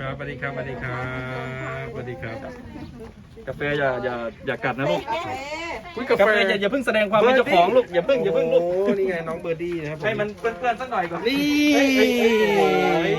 ครับสวัสดีครับสวัสดีครับสวัสดีครับ กาแฟอย่าอย่าอย่ากัดนะลูกอุ๊ยกากาแฟแฟอย่าอย่าเพิ่งแสดงความเป็นเจ้าของลูกอย่าเพิ่งอย่าเพิ่งลูกโอ้นี่ไงน้องเบอร์ดี้นะครับผให้มันเปื้อนๆสักหน่อยก่อนนี่เอ้ยเอ้ยเอ้ยเอ้ย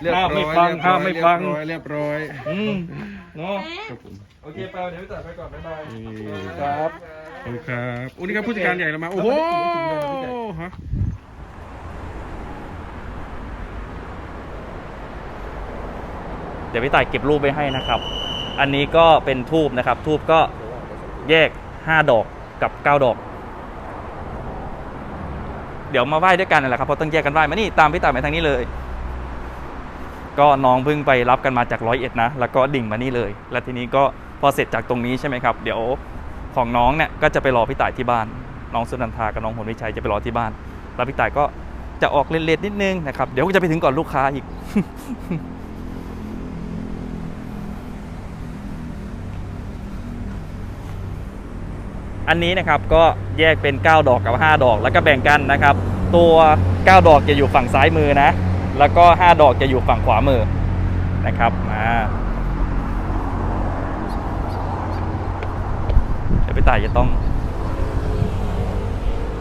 เรียบร้อยห้ามไม่ฟังห้ามไม่ฟังเรียบร้อยเรียบร้อยอืมเนาะครับผมโอเคไปเดี๋ยวพี่ตัดไปก่อนบ๊ายบายนี่ครับขอบคุณครับอุ้นี่ครับผู้จัดการใหญ่เรามาโอ้โหฮะ เดี๋ยวพี่ต่ายเก็บรูปไว้ให้นะครับ อันนี้ก็เป็นทูบนะครับ ทูบก็แยก 5 ดอกกับ 9 ดอก เดี๋ยวมาไหว้ด้วยกันนั่นแหละครับเพราะต้องแยกกันไหว้มานี่ตามพี่ต่ายมาทางนี้เลย ก็น้องเพิ่งไปรับกันมาจากร้อยเอ็ดนะ แล้วก็ดิ่งมานี่เลย แล้วทีนี้ก็พอเสร็จจากตรงนี้ใช่ไหมครับ เดี๋ยวของน้องเนี่ยก็จะไปรอพี่ต่ายที่บ้าน น้องสุนันทากับน้องผลวิชัยจะไปรอที่บ้าน แล้วพี่ต่ายก็จะออกเลนๆนิดนึงนะครับ เดี๋ยวก็จะไปถึงก่อนลูกค้าอีก อันนี้นะครับก็แยกเป็น 9 ดอกกับ 5 ดอกแล้วก็แบ่งกันนะครับ ตัว 9 ดอกจะอยู่ฝั่งซ้ายมือนะ แล้วก็ 5 ดอกจะอยู่ฝั่งขวามือนะครับมาเดี๋ยวไปต่ายจะต้อง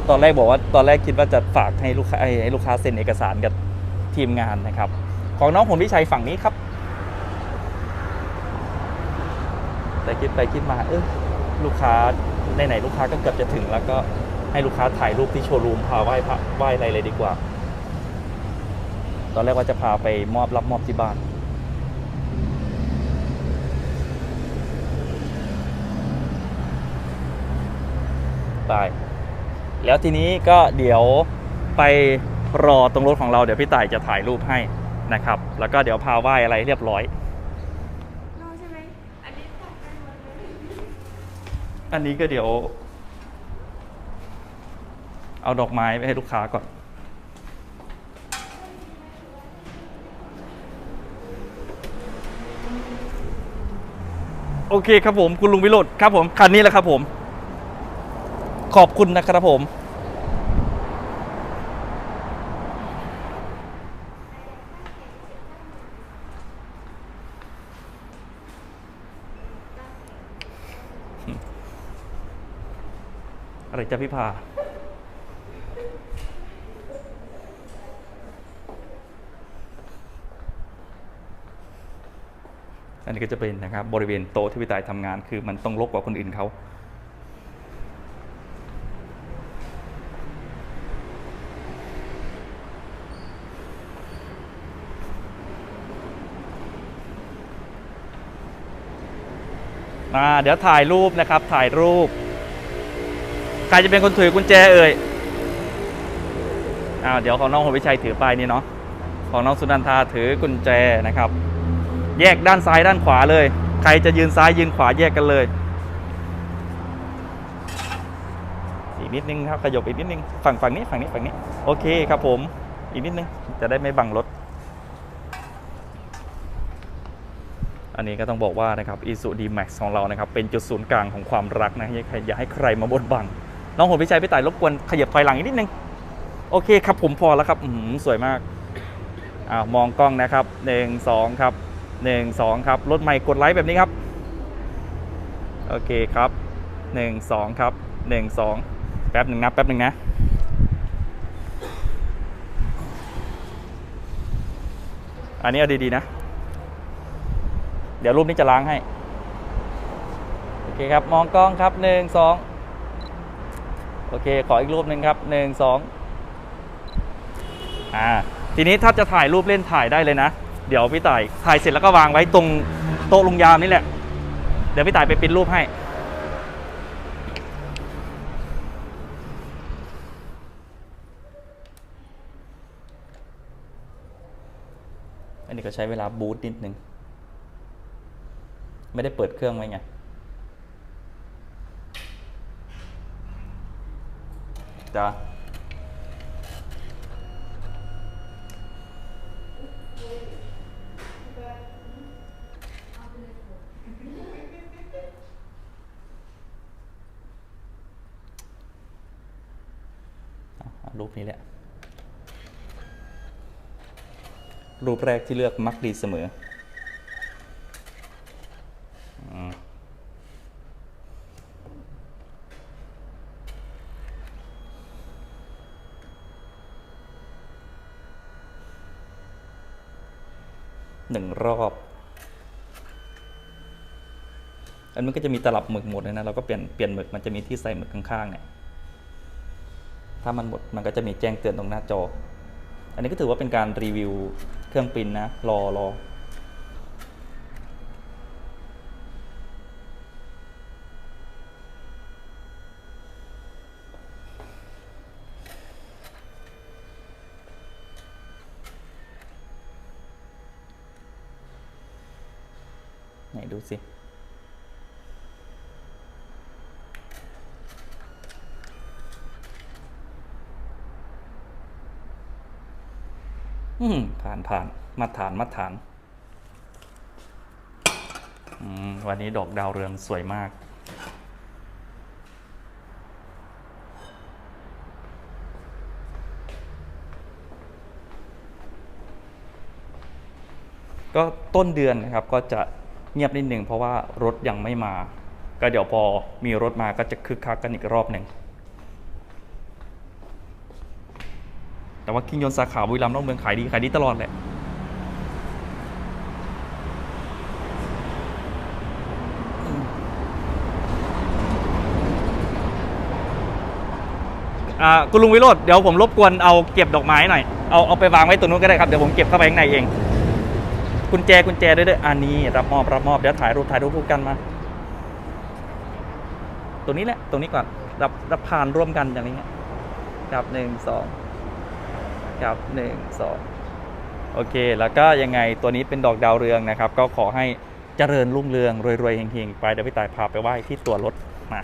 ตอนแรกบอกว่าตอนแรกคิดว่าจะฝากให้ลูกค้าให้ลูกค้าเซ็นเอกสารกับทีมงานนะครับ ของน้องผมพิชัยฝั่งนี้ครับ แต่คิดไปคิดมาเออลูกค้า ไหนๆลูกค้าก็เกือบจะถึงแล้วก็ให้ลูกค้าถ่ายรูปที่โชว์รูมพาไหว้พระไหว้อะไรเลยดีกว่า ตอนแรกว่าจะพาไปมอบรับมอบที่บ้านไปแล้วทีนี้ก็เดี๋ยวไปรอตรงรถของเราเดี๋ยวพี่ต่ายจะถ่ายรูปให้นะครับ แล้วก็เดี๋ยวพาไหว้อะไรเรียบร้อย เราใช่ไหมอันนี้ตัดกันหมดเลย อันนี้ก็เดี๋ยว เอาดอกไม้ไปให้ลูกค้าก่อน โอเคครับผม คุณลุงวิโรธครับผม คันนี้แหละครับผม ขอบคุณนะครับผม อะไรจะพี่พาอันนี้ก็จะเป็นนะครับบริเวณโต๊ะที่พี่ตายทำงาน คือมันต้องรกกว่าคนอื่นเขาเดี๋ยวถ่ายรูปนะครับถ่ายรูป ใครจะเป็นคนถือกุญแจเอ่ยอ้าวเดี๋ยวของน้องหัววิชัยถือไปนี่เนาะของน้องสุนันทาถือกุญแจนะครับ แยกด้านซ้ายด้านขวาเลย ใครจะยืนซ้ายยืนขวาแยกกันเลย อีกนิดนึงครับขยบอีกนิดนึงฝั่งฝั่งนี้ฝั่งนี้ฝั่งนี้โอเคครับผมอีกนิดนึงจะได้ไม่บังรถอันนี้ก็ต้องบอกว่านะครับ i s u d Max ของเรานะครับ เป็นจุดศูนย์กลางของความรักนะอย่าให้อย่าให้ใครมาบดบัง น้องผมพิชัยพี่ต่ายรบกวนขยับถอยหลังอีกนิดนึง โอเคครับผมพอแล้วครับอืมสวยมากอ้ามองกล้องนะครับหนึ่งสองครับหนึ่งสองครับรถใหม่กดไลค์แบบนี้ครับ โอเคครับหนึ่งสองครับหนึ่งสองแป๊บหนึ่งนะแป๊บหนึ่งนะอันนี้เอาดีๆนะ เดี๋ยวรูปนี้จะล้างให้ โอเคครับ มองกล้องครับหนึ่งสอง โอเค ขออีกรูปหนึ่งครับหนึ่งสองอ่าทีนี้ถ้าจะถ่ายรูปเล่นถ่ายได้เลยนะ เดี๋ยวพี่ต่ายถ่ายเสร็จแล้วก็วางไว้ตรงโต๊ะลงยามนี่แหละ เดี๋ยวพี่ต่ายไปปิ้นรูปให้อันนี้ก็ใช้เวลาบูตนิดนึง ไม่ได้เปิดเครื่องไว้ไง จ้ารูปนี้แหละ รูปแรกที่เลือกมักดีเสมอ รอบ อันนี้ก็จะมีตลับหมึกหมดเลยนะ เราก็เปลี่ยนเปลี่ยนหมึกมันจะมีที่ใส่หมึกข้างๆเนี่ย ถ้ามันหมดมันก็จะมีแจ้งเตือนตรงหน้าจอ อันนี้ก็ถือว่าเป็นการรีวิวเครื่องปริ้นนะ รอรอ ไหนดูสิ อืม ผ่านผ่าน มาฐานมาฐาน อืม วันนี้ดอกดาวเรืองสวยมากก็ต้นเดือนนะครับก็จะ เงียบนิดหนึ่งเพราะว่ารถยังไม่มา ก็เดี๋ยวพอมีรถมาก็จะคึกคักกันอีกรอบหนึ่งแต่ว่าคิงยนต์สาขาบุรีรัมย์นอกเมืองขายดีขายดีตลอดแหละอ่าคุณลุงวิโรธเดี๋ยวผมรบกวนเอาเก็บดอกไม้หน่อย เอาเอาไปวางไว้ตรงนู้นก็ได้ครับ เดี๋ยวผมเก็บเข้าไปข้างในเอง กุญแจกุญแจด้วยด้วยอันนี้รับมอบรับมอบเดี๋ยวถ่ายรูปถ่ายรูปคู่กันมา ตัวนี้แหละตรงนี้ก่อนรับรับผ่านร่วมกันอย่างนี้ครับหนึ่งสองครับหนึ่งสองโอเค แล้วก็ยังไงตัวนี้เป็นดอกดาวเรืองนะครับ ก็ขอให้เจริญรุ่งเรืองรวยๆเฮงๆ ไปเดี๋ยวพี่ตายพาไปไหว้ที่ตัวรถมา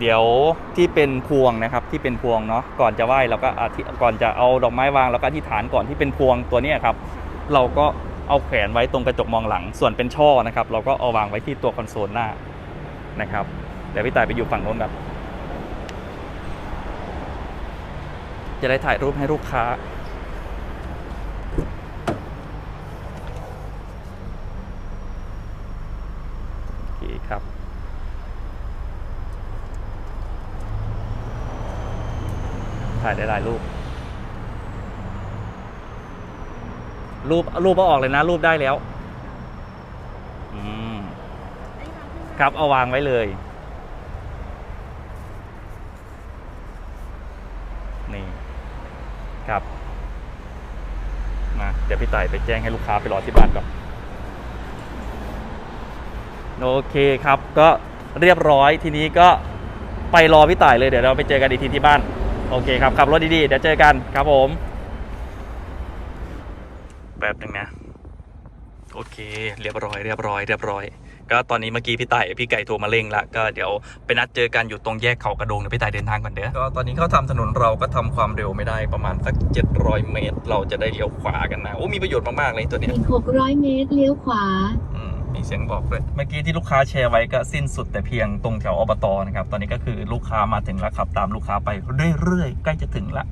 เดี๋ยวที่เป็นพวงนะครับที่เป็นพวงเนาะก่อนจะไหว้เราก็อธิก่อนจะเอาดอกไม้วางเราก็อธิษฐานก่อนที่เป็นพวงตัวนี้ครับเราก็เอาแขวนไว้ตรงกระจกมองหลัง ส่วนเป็นช่อนะครับ เราก็เอาวางไว้ที่ตัวคอนโซลหน้านะครับเดี๋ยวพี่ตายไปอยู่ฝั่งโน้นแบบจะได้ถ่ายรูปให้ลูกค้า โอเคครับ ถ่ายได้หลายรูป รูปรูปเอาออกเลยนะ รูปได้แล้วอืมครับเอาวางไว้เลย นี่ ครับมาเดี๋ยวพี่ต่ายไปแจ้งให้ลูกค้าไปรอที่บ้านก่อนโอเคครับก็เรียบร้อยทีนี้ก็ไปรอพี่ต่ายเลยเดี๋ยวเราไปเจอกันอีกทีที่บ้าน โอเคครับ ขับรถดีๆ เดี๋ยวเจอกันครับผมแบบหนึ่งนะ โอเค เรียบร้อย เรียบร้อย เรียบร้อย ก็ตอนนี้เมื่อกี้พี่ต่ายพี่ไก่โทรมาเร่งละก็เดี๋ยวไปนัดเจอกันอยู่ตรงแยกเขากระโดงเดี๋ยวพี่ต่ายเดินทางก่อนเด้อ ก็ตอนนี้เขาทำถนนเราก็ทำความเร็วไม่ได้ประมาณสัก 700 เมตร เราจะได้เลี้ยวขวากันนะ โอ้มีประโยชน์มากๆเลยตัวเนี้ยอีก600 เมตรเลี้ยวขวา อืม มีเสียงบอกด้วย เมื่อกี้ที่ลูกค้าแชร์ไว้ก็สิ้นสุดแต่เพียงตรงแถวอบตนะครับ ตอนนี้ก็คือลูกค้ามาถึงแล้วขับ ตามลูกค้าไปเรื่อยๆ ใกล้จะถึงละ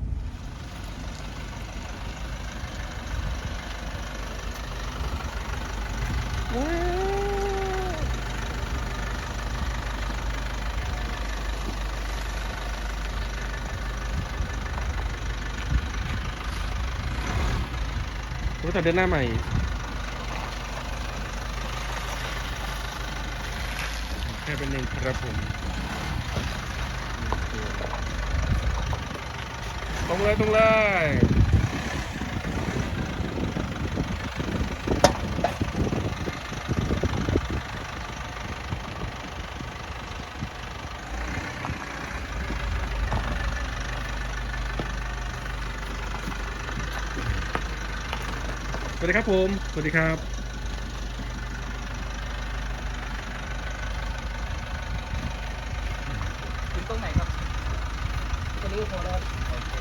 รู้แต่เดินหน้าใหม่ ค่เป็นเองครับผมตรงเลยตรงเลยสวัสดีครับผม สวัสดีครับ ถึงตรงไหนครับจะรีบโทรแล้วโอเค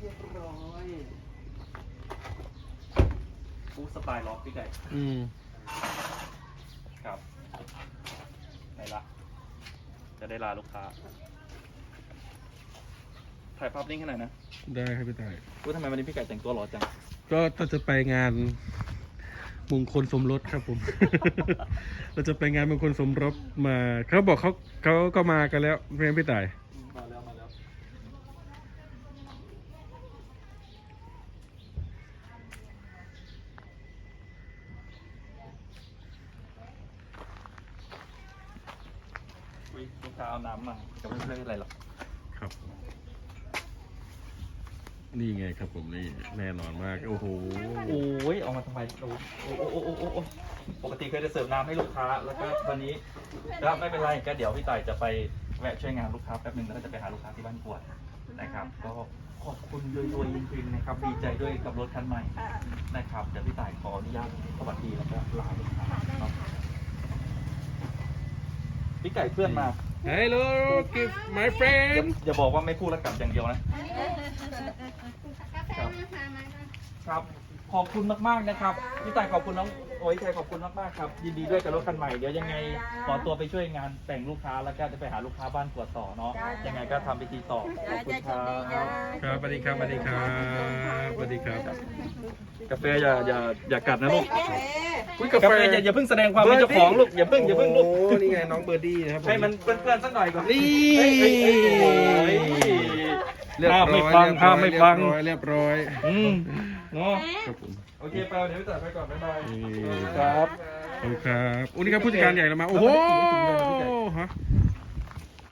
เรียบร้อย ฟูสไตล์ล็อกพี่ไก่อืม ครับไหนละจะได้ลาลูกค้า ถ่ายภาพนิ่งให้หน่อยนะได้ครับพี่ต่ายพูดทำไมวันนี้พี่ไก่แต่งตัวหล่อจัง ก็ต้องจะไปงานมงคลสมรสครับผม เราจะไปงานมงคลสมรสมา เขาบอกเขาเขาก็มากันแล้วเพื่อนพี่ต่าย มาแล้วมาแล้วอุ๊ยลู กค้าเอาน้ำมาก็ไม่เป็นไรหรอกครับ นี่ไงครับผมนี่แน่นอนมาก โอ้โหโอ้ยเอามาทำไมโอ้โอ้โอ้โอ้โอ้โอ้ปกติเคยจะเสิร์ฟน้ำให้ลูกค้า แล้วก็วันนี้ก็ไม่เป็นไรก็เดี๋ยวพี่ต่ายจะไปแวะช่วยงานลูกค้าแป๊บนึงแล้วก็จะไปหาลูกค้าที่บ้านกวดนะครับ ก็ขอบคุณรวยๆจริงๆนะครับดีใจด้วยกับรถคันใหม่นะครับเดี๋ยวพี่ต่ายขออนุญาตสวัสดีแล้วก็ลาลูกค้าเนาะพี่ไก่เพื่อนมา Hello give my อย่า friend อย่าบอกว่าไม่พูดแล้วกลับอย่างเดียวนะ กาแฟมาค่ะมาค่ะ ครับ ขอบคุณมากๆนะครับพี่ต่ายขอบคุณน้องโอ้ยชัยขอบคุณมากๆครับยินดีด้วยกับรถคันใหม่เดี๋ยวยังไงขอตัวไปช่วยงานแต่งลูกค้าแล้วก็จะไปหาลูกค้าบ้านกวดต่อเนาะยังไงก็ทำพิธีต่อขอบคุณครับครับสวัสดีครับสวัสดีครับสวัสดีครับ กาแฟอย่าอย่าอย่ากัดนะลูกอุ้ยกาแฟอย่าอย่าเพิ่งแสดงความเป็นเจ้าของลูกอย่าเพิ่งอย่าเพิ่งลูก โอ้นี่ไงน้องเบอร์ดี้นะครับผ ให้มันเพื่อนๆสักหน่อยก่อนนี่เฮ้ยเฮ้ยเฮ้ยเรียบร้อยห้ามไม่ฟังห้ามไม่ฟังเรียบร้อยเรียบร้อย อืม เนาะครับผม โอเคไปเดี๋ยวพี่ต่ายไปก่อนบ๊ายบายนี่ ครับ ขอบคุณครับอุ้ยนี่ครับผู้จัดการใหญ่เรามา โอ้โหฮะ